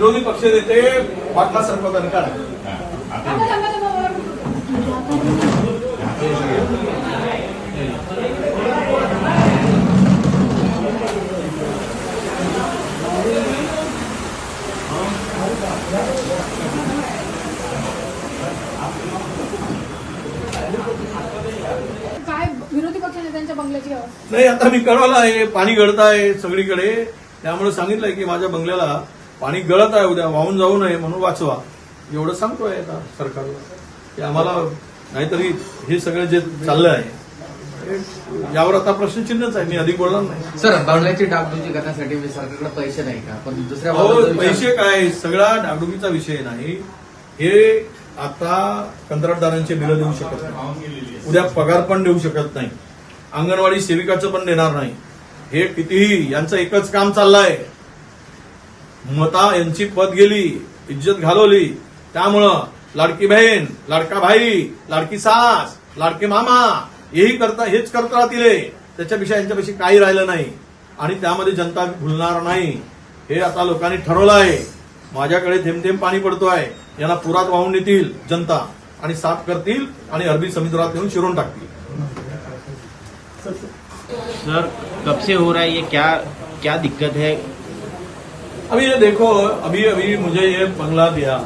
विरोधी पक्षनेते पाटला सर्व कणकार काय विरोधी पक्षनेत्यांच्या बंगल्याची अवस्था? नाही आता मी कळवलं आहे पाणी गळत आहे सगळीकडे. त्यामुळे सांगितलंय की माझ्या बंगल्याला पाणी गळत आहे उद्या वाहून जाऊ नये म्हणून वाचवा. एवढं सांगतोय आता सरकारला. की आम्हाला नाहीतरी हे सगळं जे चाललं आहे हे- यावर आता प्रश्नचिन्हच आहे. मी अधिक बोलणार नाही. सर बंगल्याची डागडुजी करण्यासाठी सरकारकडे पैसे नाही का? पण दुसऱ्या विचार- पैसे काय? सगळा डागडुगीचा विषय नाही. हे आता कंत्राटदारांचे बिलं देऊ शकत नाही. उद्या पगार पण देऊ शकत नाही. अंगणवाडी सेविकाचं पण देणार नाही. हे कितीही यांचं एकच काम चाललंय. मता यांची पद गेली इज्जत घालवली. त्यामुळं लाडकी बहीण लाडका भाई लाडकी सास लाडके मामा हेही करता हेच करत राहतील त्याच्यापेक्षा यांच्यापेक्षा काही राहिलं नाही. आणि त्यामध्ये जनता भुलणार नाही. हे आता लोकांनी ठरवलं आहे. माझ्याकडे थेंब थेंब पाणी पडतो आहे यांना पुरात वाहून नेतील जनता. आणि साफ करतील आणि अरबी समुद्रात येऊन शिरून टाकतील. सर कब से हो रहा है? ये क्या क्या दिक्कत है? अभी ये देखो, अभी अभी मुझे ये बंगला दिया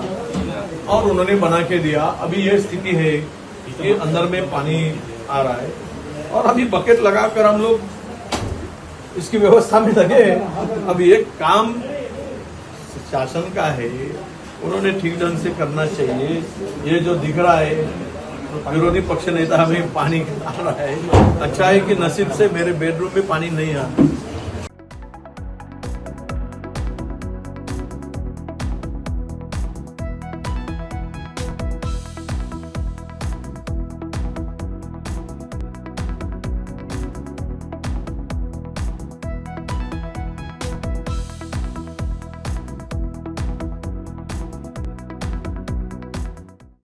और उन्होंने बना के दिया। अभी ये स्थिति है कि अंदर में पानी आ रहा है और अभी बकेट लगाकर हम लोग इसकी व्यवस्था में लगे अभी ये काम शासन का है, उन्होंने ठीक ढंग से करना चाहिए। ये जो दिख रहा है, विरोधी पक्ष नेता हमें पानी आ रहा है। अच्छा है कि नसीब से मेरे बेडरूम में पानी नहीं आ